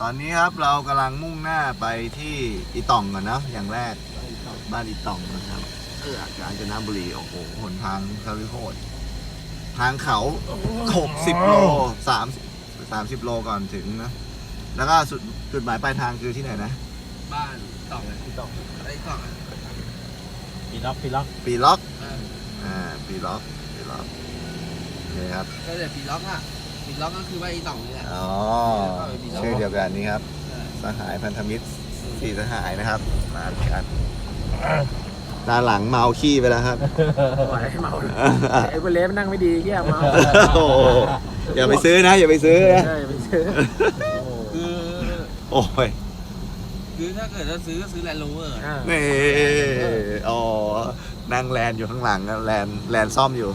ตอนนี้ครับเรากำลังมุ่งหน้าไปที่อีต่องก่อนเนอะอย่างแรกบ้านอีต่องนะครับเออกาญจนบุรีโอ้โหหนทางเขาลิโหดทางเขา60โล3 30โลก่อนถึงนะแล้วก็สุดจุดหมายปลายทางคือที่ไหนนะ บ้านต่องเลยต่องไอ้ต่องอะปีล็อกปีล็อกปีล็อกเอออ่าปีล็อกปีล็อกโอเคครับก็เลยปีล็อกอะ ปีล็อกก็คือว่าไอ้ต่องนี่แหละ อ๋อชื่อเดียวกันนี่ครับเออสหายพันธมิตรสี่สหายนะครับ มาด้วยกันด้านหลังเมาขี้ไปแล้วครับปล่อยให้เมาไอ้เบลเลฟนั่งไม่ดีเฮียเมาโอ้โหอย่าไปซื้อนะ อย่าไปซื้อนะใช่ไปซื้อคือโอ้ยคือถ้าเกิดจะซื้อก็ซื้อแลนด์โรเวอร์อ่านี่อ๋อนั่งแลนอยู่ข้างหลังอะแลนแลนซ่อมอยู่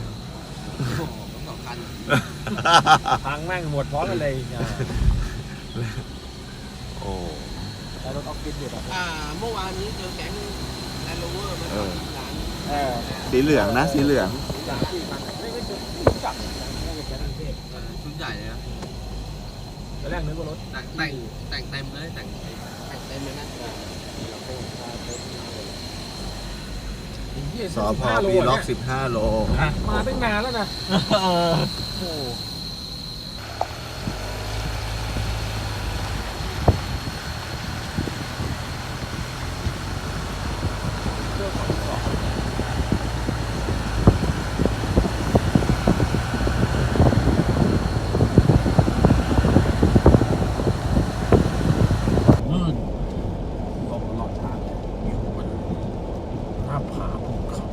โอ้โหทั้งสองคัน พังแม่งหมดพร้อมกันเลยอ่าโอ้แล้วรถออฟฟิศอยู่แบบอ่าเมื่อวานนี้เจอแก๊งแลนด์โรเวอร์มาจอดที่ร้านเออสีเหลืองนะสีเหลืองสามสี่พันไม่ไม่ไม่รู้จักไม่เป็นแค่นั้นเทพเออชุดใหญ่เลยนะตอนแรกนึกว่ารถแต่งแต่งแต่งเต็มเลยแต่งแต่งเต็มเลยนะ สอพอปีล็อก15โล มาตั้งนานแล้วนะโอ้ลื่นลงตลอดทางอยู่บนหน้าผาภูเขา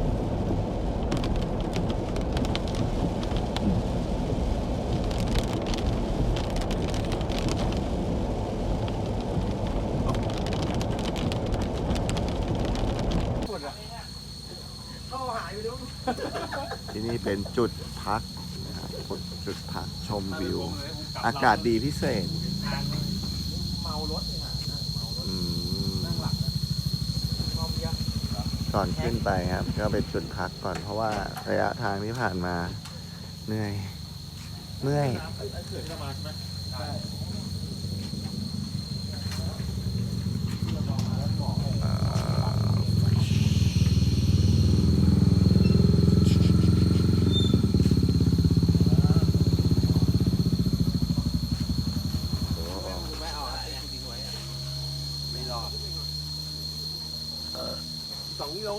ที่นี่ เป็นจุดพักนะครับจุดพักชมวิว อากาศดีพิเศษเมารถเลยอะนั่งเมารถอืมก่อนขึ้นไปครับ ก็เป็นจุดพักก่อนเพราะว่าระยะทางที่ผ่านมาเหนื่อยเมื่อย ไอ้ไอ้เขื่อนที่เรามาใช่ไหมใช่ เอ่อ ไม่เอาอะไรทิ้งไว้อะไม่รอด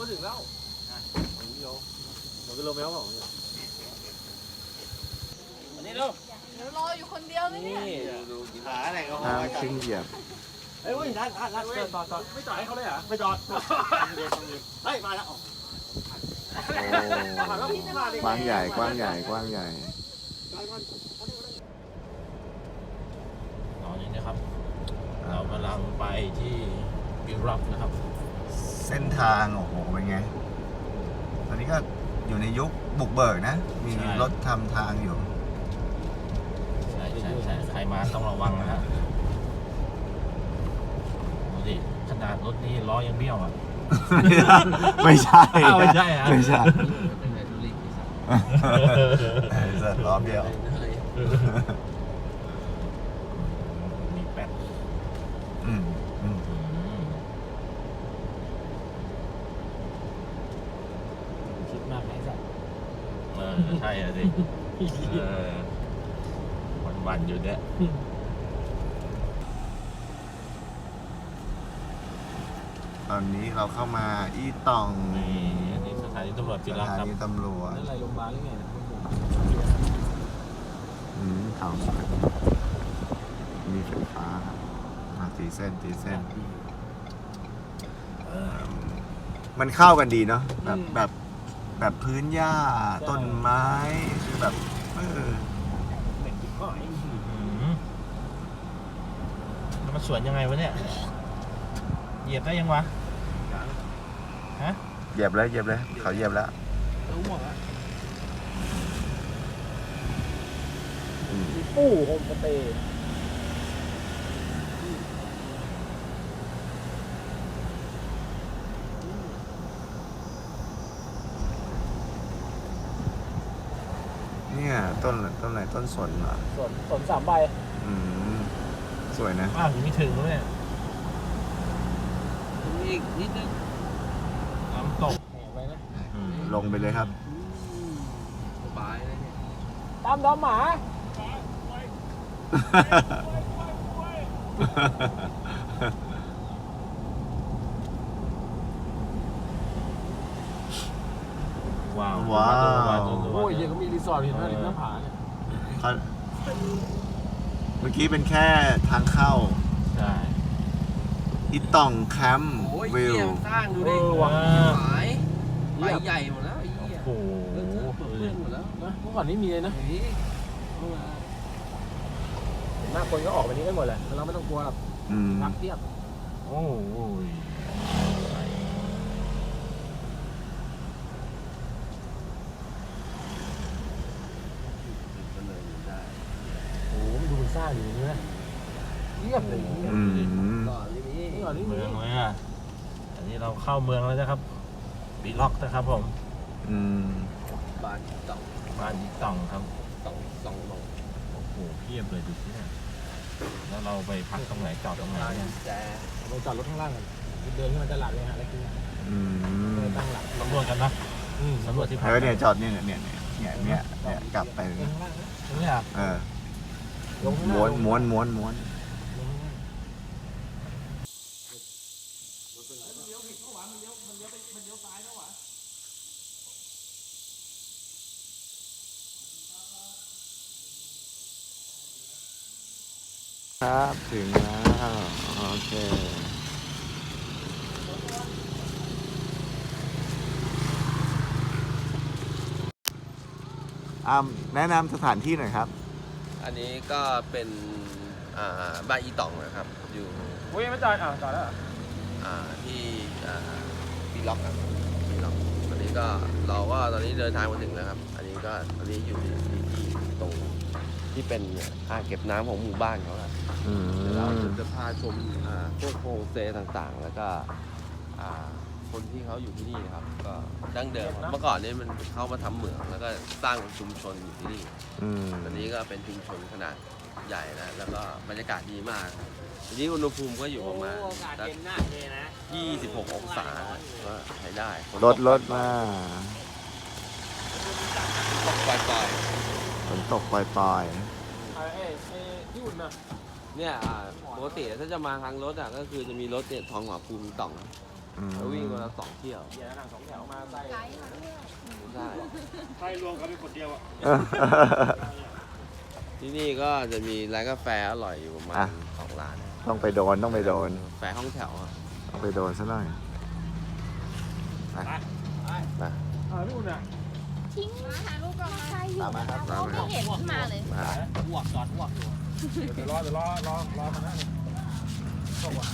สองกิโลก็ถึงแล้วสองกิโลสองกิโลเมตรเปล่าเนี่ยอันนี้ดูเดี๋ยวรออยู่คนเดียวเลยเนี่ยขาอะไรก็ห้ามขึ้นเหยียบเอ้ยร้านร้านร้านจอดจอดไม่จอดให้เขาเลยเหรอไม่จอดเฮ้ยมาแล้วโอ้กว้างใหญ่กว้างใหญ่กว้างใหญ่ตอนนี้นะครับ เรากำลังไปที่บิลร็อกนะครับ เส้นทางโอ้โหเป็นไง ตอนนี้ก็อยู่ในยุคบุกเบิกนะ มีใช่ รถทำทางอยู่ ใช่ใช่ใช่ใครมาต้องระวังนะฮะดูดิขนาดรถนี้ล้อยังเบี้ยวอะ ไม่ใช่อ้าวไม่ใช่เหรอ ไม่ใช่เป็นไงดูลิงก์สัตว์ไอ้สัตว์ล้อเบี้ยว เลย มีแป๊บ อืมอืม อืม คิดมากไอ้สัตว์ เออ ใช่อะสิเออวันวันๆอยู่เนี่ย ตอนนี้เราเข้ามาอีตองนี่อันนี้สถานีตำรวจสบิลร็อกถาครับนีตำรวจนั่นอะไรโรงพยาบาลหรือไงอืมเขาสวยมีไฟฟ้าครับอะตีเส้นตีเส้น เอิ่มมันเข้ากันดีเนาะแบบแบบ แบบพื้นหญ้าต้นไม้คือแบบเออเด็กจิ๊บก้อยอืมแล้วมันสวนยังไงวะเนี่ย เหยียบได้ยังวะเหยียบเลยเหยียบเลยเขาเหยียบแล้วรู้หมดแล้วอืมปู้โฮมสเตย์ ต้นต้นไหนต้นสนเหรอส่วนส่วนสามใบอืมสสวยนะ อ้าวยังไม่ถึงเลยเนี่ยตรงนี้อีกนิดนึงน้ำตกแหไปนะอืมลงไปเลยครับอืมสบายเลยเนี่ยตามดอมหมาว้าวว้าว โอ้ยยังก็มีรีสอร์ทเห็นไหมริมหน้าผา เนี่ยเขาเมื่อกี้เป็นแค่ทางเข้าใช่อีตองแคมป์โอ้ยวิเยี่วยมสร้างดูดิเออว่ะหายใบใหญ่หมดแล้วไอ้เหี้ยโอ้โหเลิกเทอะเปื้อนหมดแล้วนะเมื่อก่อนนี่มีเลยนะเฮ้ยเอามาเห็นมากคนก็ออกไปนี้กันหมดแหละเราไม่ต้องกลัวหรอกอืม รักเทียบโอ้ย ก็เลยได้ โอ้โหมันดูมันส ร้างอยู่นี่นะเรียบเลยนี่อืมก่อนนี่มีนี่ก่อนนี่มีเมืองเลยอะอันนี้เราเข้าเมืองแล้วนะครับบีล็อกนะครับผมอืมบ้านสองบ้านอีต่องครับสองสองลงโอ้โหเพียบเลยดูสิเนี่ยแล้วเราไปพักตรงไหนจอดตรงไหนร้านเนี่ยแจเราจอดรถข้างล่างกันเดินขึ้นมาตลาดเลยฮะแล้วกินอืมเลยตั้งหลักสำรวจกันนะอืมสำรวจที่พักเออเนี่ยจอดเนี่ยเนี่ยเนี่ยเนี่ยเนี่ยเนี่ยกลับไปลงข้างล่างนะตรงเนี้ยเออ ลงข้างล่าม้วนม้วนม้วนม้วนครับถึงแล้วโอเคอ่าแนะนำสถานที่หน่อยครับ อันนี้ก็เป็นอ่าบ้านอีตองนะครับ อยู่โอ้ยไม่จอดอะจอดแล้วเหรออ่าที่อ่าปีล็อกครับปีล็อกตอนนี้ก็เราก็ตอนนี้เดินทางมาถึงแล้วครับ อันนี้ก็ตอนนี้อยู่ที่ที่ตรงที่เป็นอ่างเก็บน้ำของหมู่บ้านเขาครับ อืเดี๋ยวเรามจะพาชมอ่าพวกโฮมสเตย์ต่างๆ แล้วก็อ่า คนที่เขาอยู่ที่นี่นะครับ ก็ดั้งเดิมเมื่อก่อนนี้มันเข้ามาทำเหมือง แล้วก็สร้างชุมชนอยู่ที่นี่อืมตอนนี้ก็เป็นชุมชนขนาดใหญ่นะแล้วก็บรรยากาศดีมากทีนี้อุณหภูมิก็อยู่ประมาณสัก26 องศาก็ใช้ได้ฝนรตถกรถมาตกปล่อยฝนตกปล่อยไอ้ไอ้ไอ้ที่อุ่นนะๆเนี่ยอ่าปกติถ้าจะมาทางรถอะก็คือจะมีรถเนี่ยทองหัวภูมิต่องๆอืม แล้ววิ่งวันละสองเที่ยวเดี๋ยวนั่งสองแถวมาใส่ไกด์มาด้วยใช่ใครรวมเขาเป็นคนเดียวอะที่นี่ก็จะมีร้านกาแฟอร่อยอยู่ประมาณอะ สองร้านต้องไปโดนต้องไปโดนกาแฟห้องแถวอะต้องไปโดนซะหน่อยมาอ่าพี่อุ่นอะทิ้งหาลูกก่อนใครอยู่ตามมาครับเขาไม่เห็นมาเลย มาอ้วกจอดอ้วกอยู่เดี๋ยวรอเดี๋ยวรอรอรอมานะตกว่ะ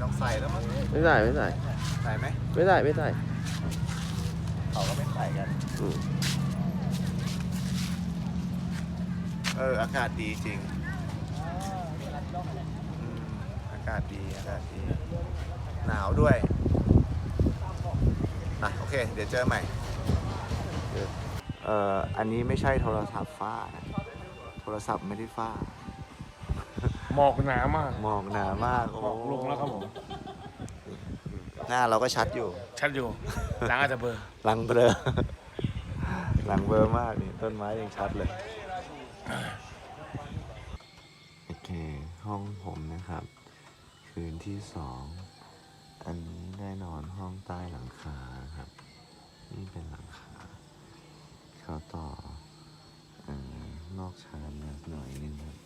ต้องใส่แล้วมั้งไม่ได้ไม่ได้ใส่ไหมไม่ได้ไม่ได้เขาก็ไม่ใส่กัน อืมเออ อากาศดีจริงอืมอากาศดีอากาศดี หนาวด้วย อะ โอเค เดี๋ยวเจอใหม่ เอ่ออันนี้ไม่ใช่โทรศัพท์ฟ้านะโทรศัพท์ไม่ได้ฟ้า หมอกหนามากมองหนามากโอ้หมอกลงแล้วครับผม หน้าเราก็ชัดอยู่ ชัดอยู่ล้างอาจจะเบอร์หลังเบลอ หลังเบลอมากนี่ต้นไม้ยังชัดเลย โอเค ห้องผมนะครับ คืนที่สอง อันนี้ได้นอนห้องใต้หลังคาครับ นี่เป็นหลังคา เขาต่อเออนอกชานมาหน่อยนึงครับ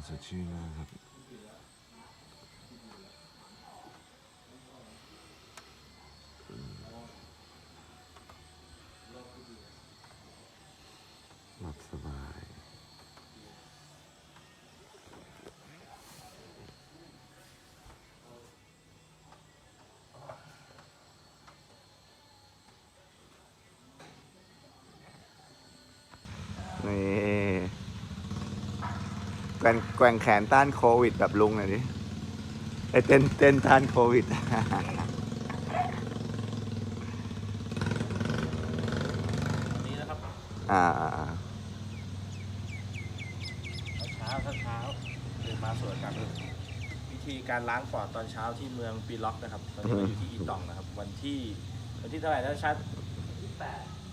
มอาก แกว่งแกว่งแขนต้านโควิดแบบลุงหน่อยดิไอเต้นเต้นต้านโควิด นี้นะครับอ่าเช้าเช้าเช้าเดินมาสวนกันวิธีการล้างปอดตอนเช้าที่เมืองปีล็อกนะครับตอนนี้เราอยู่ที่อีตองนะครับ วันที่วันที่เท่าไหร่นะชัด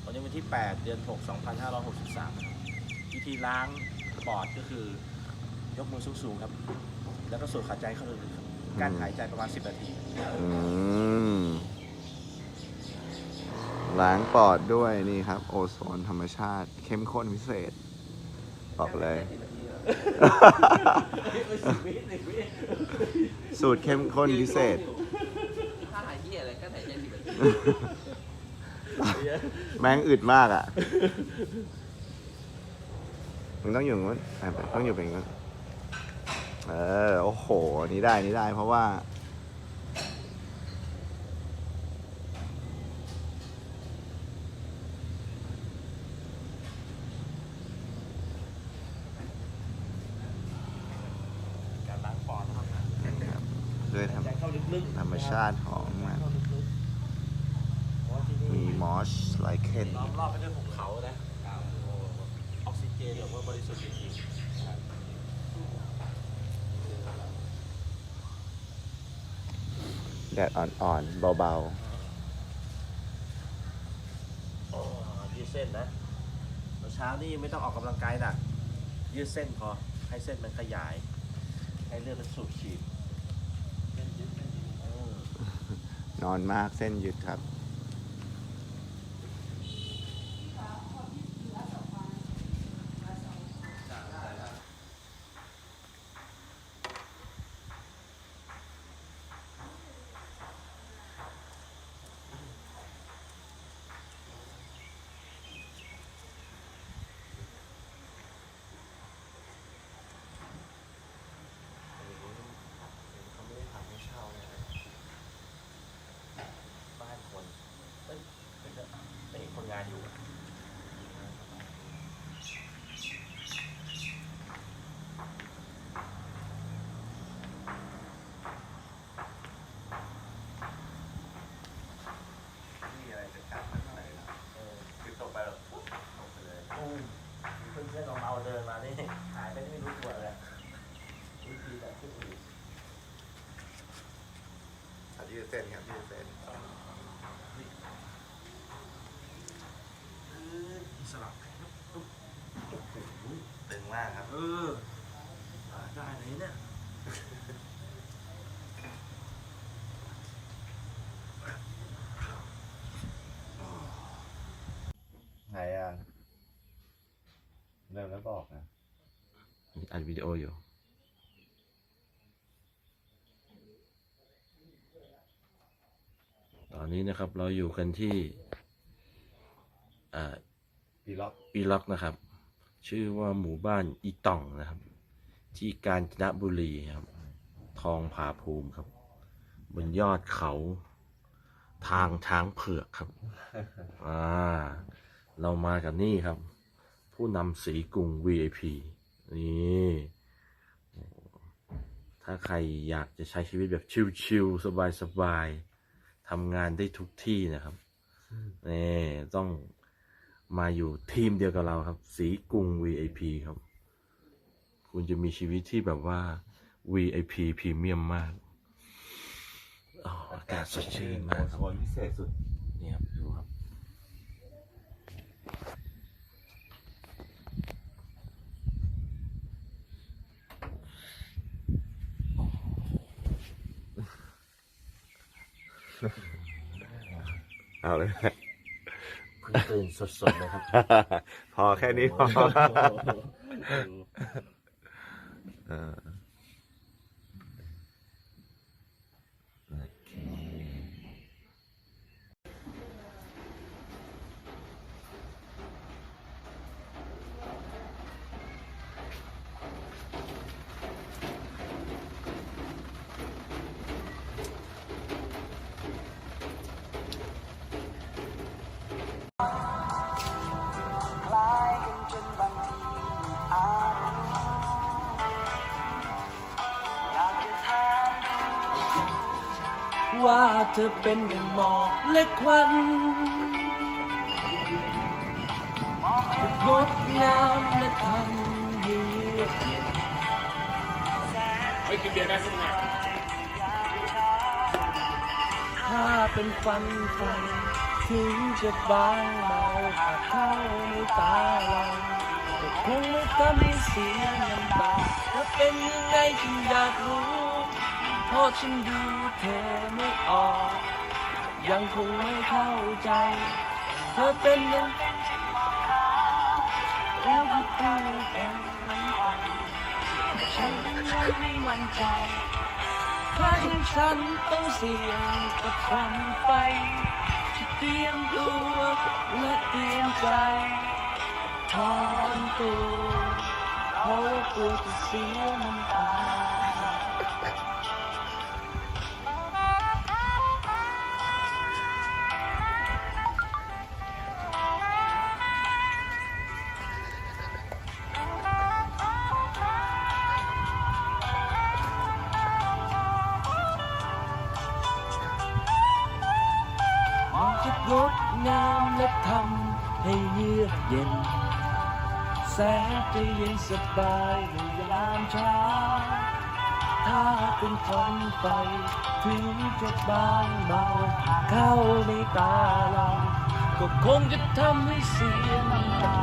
วันนี้วันที่ 8 เดือน 6 2563นะครับวิธีล้างปอดก็คือ ยกมือสูงๆครับ แล้วก็สูดหายใจเข้าลึกๆครับการหายใจประมาณ 10 นาที อืมล้างปอดด้วยนี่ครับ โอโซนธรรมชาติ เข้มข้นพิเศษ บอกเลย สูตรเข้มข้นพิเศษ ถ้าหายที่อะไรก็หายใจสิบนาทีแม่งอึดมากอะ มึงต้องอยู่อย่างนู้นอะต้องอยู่เป็นอย่างนู้น เออ โอ้โห นี่ได้ นี่ได้ เพราะว่า การล้างปอดนะครับด้วยธรรมหายใจเข้าลึกๆธรรมชาติของมัน เข้าลึกๆเพราะว่าที่นี่มีมอสไลเคน ล้อมรอบไปด้วยภูเขานะออกซิเจนแบบว่าบริสุทธิ์จริงๆครับ แดดอ่อนๆ เบาอ๋อยืดเส้นนะตอนเช้านี่ไม่ต้องออกกำลังกายหนักยืดเส้นพอ ให้เส้นมันขยาย ให้เลือดมันสูบฉีดอืมๆนอนมากเส้นยึดครับ เขาไม่ได้ทำให้เช่าเลยนะบ้านคนเอ้ยเป็นเป็นคนงานอยู่อะ นี่อะไรจะกัดมันอะไรนะ เออ คือตกไปแล้วปุ๊บลงไปเลย โอ้ยเพื่อนๆของเราเดินมานี่หายไปไม่รู้ตัวเลยวิธีแบบที่อื่น อะ ยืดเส้นครับยืดเส้นสลับแขนปุ๊บตึงมากครับ เออ ได้เลยเนี่ยไหนอะเริ่มแล้วบอกนะอัดวิดีโออยู่ ตอ นนี้นะครับ เราอยู่กันที่อ่าปีล็อกปีล็อกนะครับ ชื่อว่าหมู่บ้านอีต่องนะครับ ที่กาญจนบุรีครับ ทองผาภูมิครับ บนยอดเขา ทางช้างเผือกครับอ่าเรามากันนี่ครับ ผู้นำสีกรุง VIP นี่โอ้ถ้าใครอยากจะใช้ชีวิตแบบชิลๆสบายๆ ทำงานได้ทุกที่นะครับนี่ต้องมาอยู่ทีมเดียวกับเราครับ สีกรุง VIP ครับ คุณจะมีชีวิตที่แบบว่า VIP พรีเมียมมากอ๋ออากาศสดชื่นมากครับโซนพิเศษสุด นี่ครับดูครับ เอาเลย เพิ่งตื่นสดๆเลยครับ พอแค่นี้พอ เออ เป็นดังหมอกและควันงดงามและทำให้เยือกเย็นไม่กินเบียร์ได้สักหน่อยถ้าเป็นฟันไฟถึงจะบางเบาหากเข้าในตาเราก็คงไม่ทำให้เสียน้ำตาถ้าเป็นยังไงฉันอยากรู้เพราะฉันดูเธอไม่ออก ยังคงไม่เข้าใจ เธอเป็นยังแล้วก็พูดเองฉันยังไม่มั่นใจเพราะฉันต้องเสี่ยงกับควันไฟเตรียมตัวและเตรียมใจถอนตัวเพราะกลัวจะเสียน้ำตา แสงจะเย็นสบายในยามเช้า ถ้าเป็นควันไฟถึงจะบางเบาเข้าในตาเรา ก็คงจะทำให้เสียน้ำตา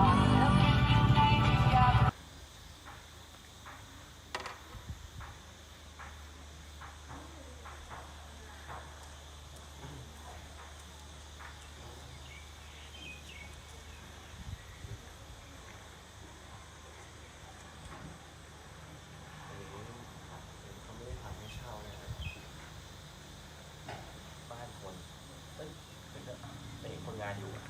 บ้านคนเอ้ยเป็นเป็นคนงาน อยู่อะ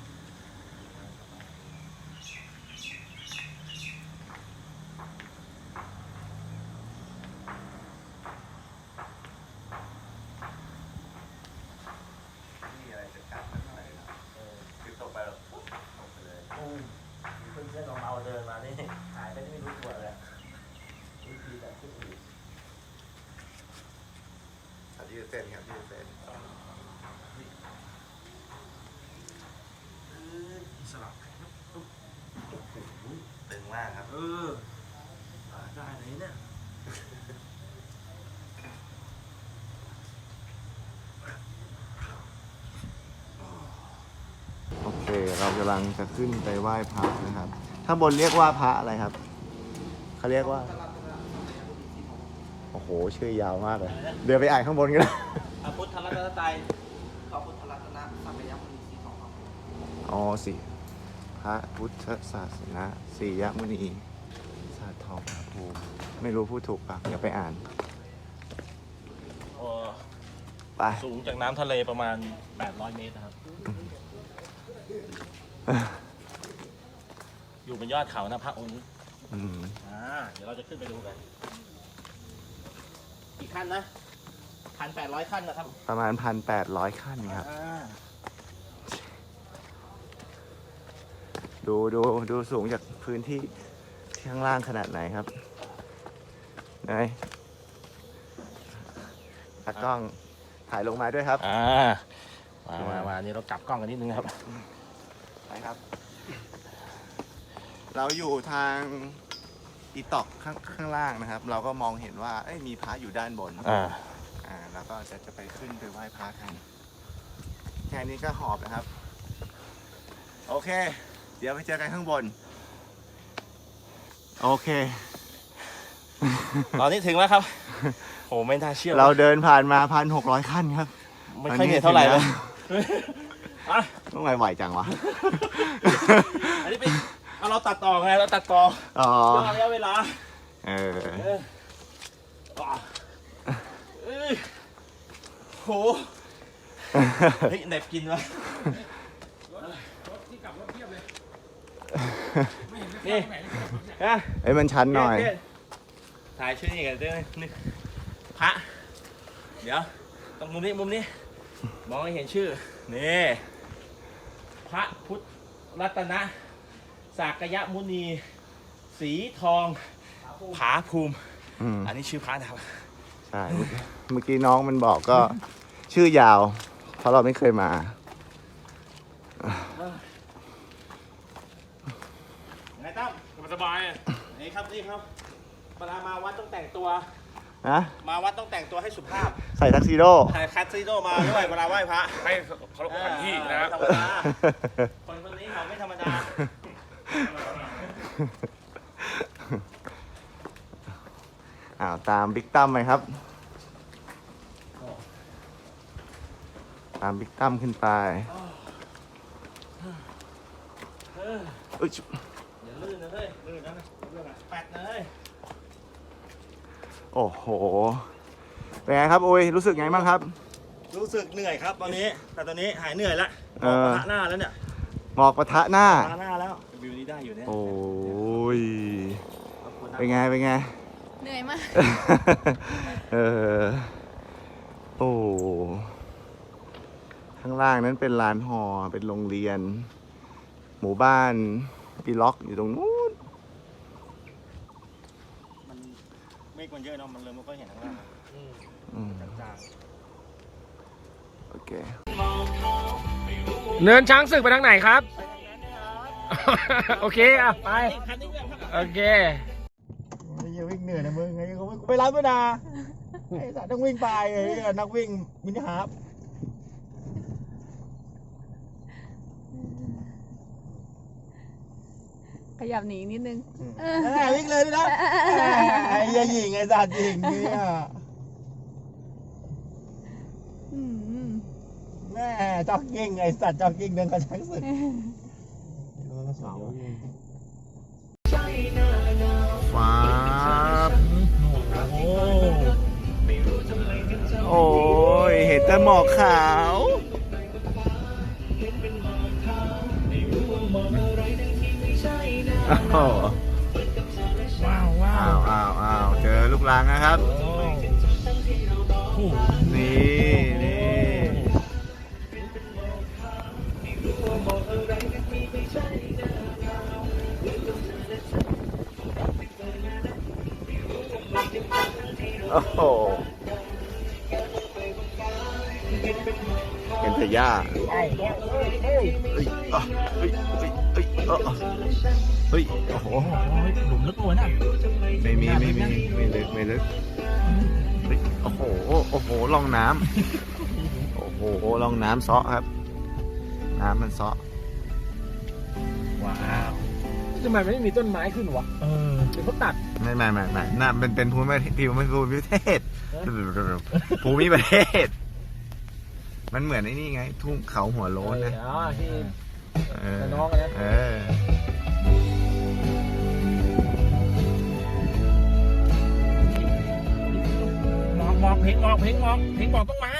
นี่อะไรจะกัดมันอะไรนะเออคือตกไปแล้วปุ๊บตกไปเลยอู้เพื่อนเพื่อนๆของเราเดินมานี่ หายไปไม่รู้ตัวเลยวิธีแบบที่อื่น อันที่เส้นครับที่เส้น สลับ ตึงมาก ครับ เออได้เลยเนี่ย โอเค เรากำลังจะขึ้นไปไหว้พระนะครับข้างบนเรียกว่าพระอะไรครับ เขาเรียกว่า โอ้โห ชื่อยาวมากเลย เดี๋ยวไปอ่านข้างบนกันนะพระพุทธรัตนตรัยพระพุทธรัตนสัมยมุนีสีทองคำอ๋อสิ พระพุทธศาสนาสียมุนีสาทองพระภูมิไม่รู้พูดถูกปะอย่าไปอ่านโอ้ไป สูงจากน้ำทะเลประมาณ 800 เมตรนะครับ อยู่บนยอดเขานะพระองค์นี้อืมอ่าเดี๋ยวเราจะขึ้นไปดูกันกี่ขั้นนะพันแปดร้อยขั้นนะครับประมาณพันแปดร้อยขั้นครับ อ่า ดูดูดูสูงจากพื้นที่ที่ข้างล่างขนาดไหนครับไหนตากล้องถ่ายลงมาด้วยครับ อ่ามามามานี่เรากลับกล้องกันนิดนึงครับไปครับ เราอยู่ทางอีตอกข้างข้างล่างนะครับ เราก็มองเห็นว่าเอ้ยมีพระอยู่ด้านบนอ่าอ่าแล้วก็จะจะไปขึ้นไปไหว้พระกันแค่นี้ก็หอบนะครับ โอเคเดี๋ยวไปเจอกันข้างบน โอเค ตอนนี้ถึงแล้วครับโหไม่น่าเชื่อเราเดินผ่านมาพันหกร้อยขั้นครับ ไม่ค่อยเหนื่อยเท่าไหร่เลยอะต้องไหวไหวจังวะ อันนี้เป็นเอาเราตัดต่อไงเราตัดต่ออ๋อย่อระยะเวลา เออเอออะเอ้ยโหเฮ้ยเหน็บกินวะ นี่ฮะเอ้ยมันชันหน่อยเพื่นๆถ่ายชื่อนี่กันด้วยนี่พระ เดี๋ยวตรงมุมนี้มุมนี้ มองให้เห็นชื่อ นี่ พระพุทธรัตนะสากยมุนี สีทอง ผาภูมิ อืมอันนี้ชื่อพระนะครับ ใช่เมื่อกี้น้องมันบอกก็ ชื่อยาว เพราะเราไม่เคยมา ไงตั้ม สบายนี่ครับนี่ครับเวลามาวัดต้องแต่งตัว นะมาวัดต้องแต่งตัวให้สุภาพใส่ทักซิโดถ่ายคัตซิโดมาด้วยเวลาไหว้พระให้เขาลบขันที่นะครับ ธรรมดาคนคนนี้เขาไม่ธรรมดา อ้าวตามบิ๊กตั้มไปครับ ตามบิ๊กตั้มขึ้นไปเอ้ย อย่าลื่นนะเฮ้ยลื่นนะลื่นนะแปดเลย โอ้โห เป็นไงครับ โอ้ยรู้สึกไงบ้างครับ รู้สึกเหนื่อยครับตอนนี้ แต่ตอนนี้หายเหนื่อยแล้วเอออกอปะทะหน้าแล้วเนี่ยหมอกปะทะหน้าปะทะหน้าแล้ววิวนี้ได้อยู่เนี่ยโอ้ย เป็นไง เป็นไง เหนื่อยมาก เออ โอ้ ข้างล่างนั้นเป็นลานหอ เป็นโรงเรียน หมู่บ้านปีล็อกอยู่ตรงนู้นมันเมฆมันเยอะเนาะมันเลยไม่ค่อยเห็นข้างล่างอืมจางโอเค เนินช้างศึกไปทางไหนครับ โอเคอะไปๆคันนี้เนี่ยครับโอเคอย่าวิ่งเหนื่อยนะมึงไงกูไปรับด้วยนะไอ้สัตว์ต้องวิ่งไปไอ้เหี้ยนักวิ่งมินิฮาร์ฟ ยับหนีนิดนึงแหมวิ่งเลยด้วยนะไอ้เหี้ยหญิงไอ้สัตว์หญิงเนี่ยอืมแม่จ็อกกิ้งไอ้สัตว์จ็อกกิ้งเดินกระชังสึกฟ้าบโอ้ยเห็นแต่หมอกขาว วว้าวว้าอ้าววอ้าวอ้าวเจอลูกลังนะครับนี่นี่โอ้โหเห็นแต่หญ้าเฮ้ยอะเฮ้ยเฮ้ยเฮ้ยเอ้อเฮ้ย โอ้โหหลุมลึกตัวน่ะไม่มีไม่มีไม่ลึกไม่ลึกเฮ้ยโอ้โหโอ้โหลองน้ำโอ้โหลองน้ำเซาะครับ น้ำมันเซาะว้าวทำไมไม่มีต้นไม้ขึ้นวะเออเดี๋ยวเขาตัดไม่ไม่ไม่ไม่น่าเป็นเป็นภูมิประเทศภูมิภูมิประเทศภูมิประเทศ มันเหมือนไอ้นี่ไง ทุ่งเขาหัวโล้นนะอ๋อที่เออน้องอะนะเออ หมอกหมอกเพลงหมอกเพลงหมอกเพลงหมอกต้องมา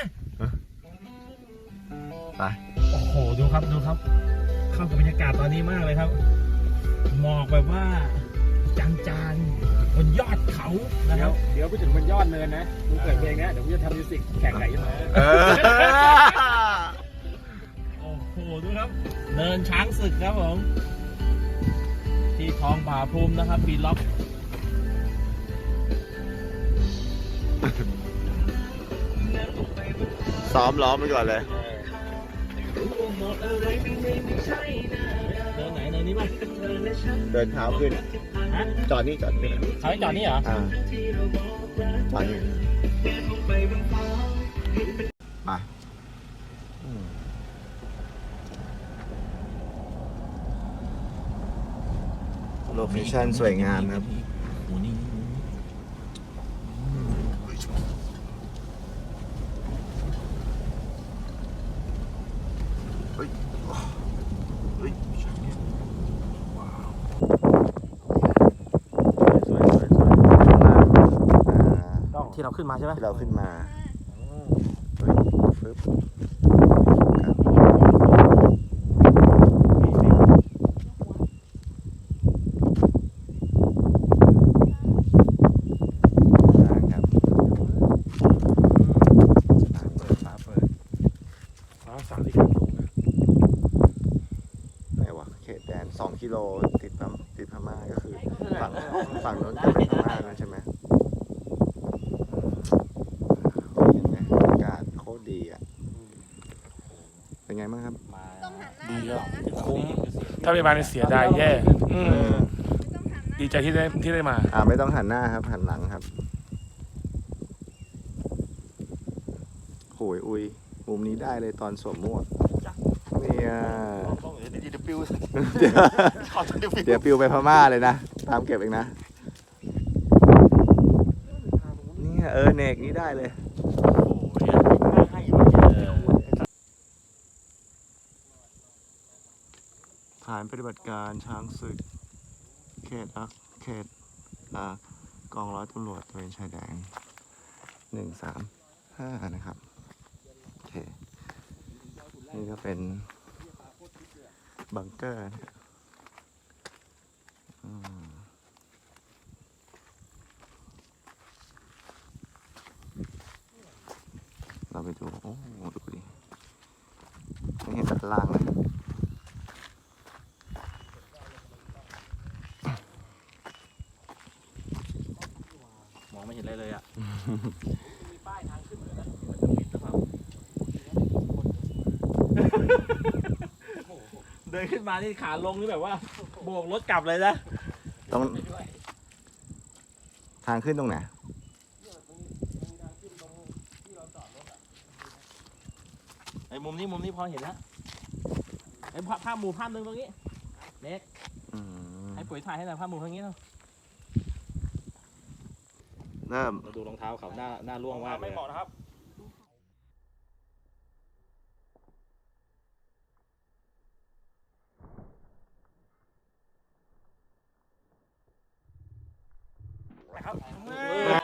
ไปโอ้โหดูครับดูครับ เข้ากับบรรยากาศตอนนี้มากเลยครับหมอกแบบว่าจางๆบนยอดเขานะครับ เดี๋ยวไปถึงบนยอดเนินนะมึงเปิดเพลงนะเดี๋ยวกูจะทำมิวสิกแข่งไหนมาเออโอ้โหดูครับ เนินช้างศึกครับผมที่ทองผาภูมินะครับบีล็อก ซ้อมล้อมไปก่อนเลยเนินไหนเนินนี้ป่ะเดินเท้าขึ้น ฮะจอดนี่จอดนี่เขาให้จอดนี่เหรอ อ่าจอดนี่มาโลเคชั่นสวยงามครับ โอ้นี่ เฮ้ยเฮ้ยว้าวสวยสวยสวยข้างล่างอ่า ที่เราขึ้นมาใช่ไหมที่เราขึ้นมาเฮ้ยฟึบครับนี่ๆอ่าครับฟ้าเปิดฟ้าเปิด ฟ้าสั่งที่กันสูงนะ ไหนวะเขตแดนสองกิโลติดพมติดพม่าก็คือ ฝั่งฝั่งโน้นจะเป็นพม่าแล้วใช่ไหมเห็นไหมอากาศโคตรดีอะ ถ้าไม่มาเนี่ยเสียดายแย่อืมดีใจที่ได้ที่ได้มา อ่าไม่ต้องหันหน้าครับ หันหลังครับโหยอุยมุมนี้ได้เลยตอนสวมหมวกเนี่ยเดี๋ยวปิวเดี๋ยวเดี๋ยวปิวไปพม่าเลยนะ ตามเก็บเองนะ เนี่ยเออเนกนี้ได้เลยานปฏิบัติการช้างศึก เขตอักเขตอ่ากองร้อยตำรวจตระเวนชายแดนหนึ่งสามห้านะครับ โอเค นี่ก็เป็นบังเกอร์นะครับอืมเราไปดู โอ้ดูดิ ไม่เห็นด้านล่างเลย ม องไม่เห็นอะไรเลยอะเดินขึ้นมานี่ขาลงนี่แบบว่าโบกรถกลับเลยนะตรงทางขึ้นตรงไหนไอ้มุมนี้มุมนี้พอเห็นแล้วไอ้ภาพภาพหมู่ภาพหนึ่งตรงนี้เน็กอืมให้ปุ๋ยถ่ายให้หน่อยภาพหมู่ตรงนี้เนาะ เริ่มมาดูรองเท้าเขาหน้าหน้าร่วงมากไม่เหมาะนะครับ